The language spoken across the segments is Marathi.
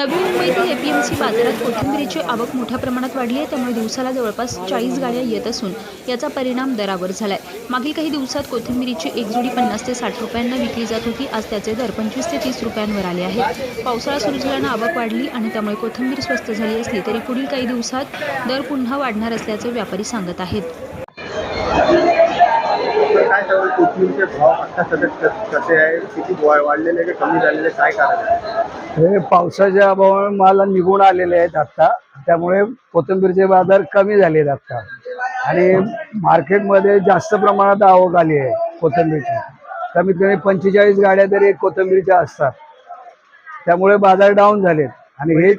नवी मुंबईतील एपीएमसी बाजारात कोथिंबिरीची आवक मोठ्या प्रमाणात वाढली आहे त्यामुळे दिवसाला जवळपास चाळीस गाड्या येत असून याचा परिणाम दरावर झालाय. मागील काही दिवसात कोथिंबिरीची एक जोडी पन्नास ते साठ रुपयांना विकली जात होती आज त्याचे दर पंचवीस ते तीस रुपयांवर आले आहेत. पावसाळा सुरू झाल्यानं आवक वाढली आणि त्यामुळे कोथिंबीर स्वस्त झाली असली तरी पुढील काही दिवसात दर पुन्हा वाढणार असल्याचे व्यापारी सांगत आहेत. काय कोथिंबीरचे भाव आता सध्या कसे आहे? किती वा- वाढलेले आहे का कमी झालेले आहे? काय कारण आहे? हे पावसाच्या अभावामुळे माल निघून आलेले आहेत आता. त्यामुळे कोथिंबीरचे बाजार कमी झालेत आता. आणि मार्केटमध्ये जास्त प्रमाणात आवक आली आहे कोथिंबीरची. कमीत कमी पंचेचाळीस गाड्या तरी कोथिंबीरच्या असतात. त्यामुळे बाजार डाऊन झालेत. आणि हे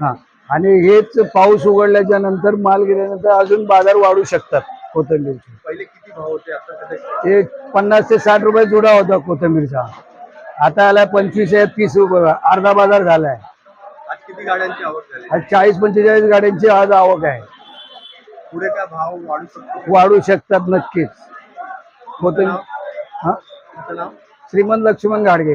हां. आणि हेच पाऊस उघडल्याच्या नंतर माल गेल्यानंतर अजून बाजार वाढू शकतात कोथिंबीरचे. पहिले भाव होते. ते पन्नास ते साठ रुपये जुडा होता कोथिंबीरचा. आता आला पंचवीस आहे तीस रुपये. अर्धा बाजार झालाय. आज किती गाड्यांची आवक झाली? आज चाळीस पंचेचाळीस गाड्यांची आज आवक आहे. पुढे काय भाव वाढू शकतो? वाढू शकतात नक्कीच. कोथिंबीर हा? तुमचं नाव? श्रीमंत लक्ष्मण गाडगे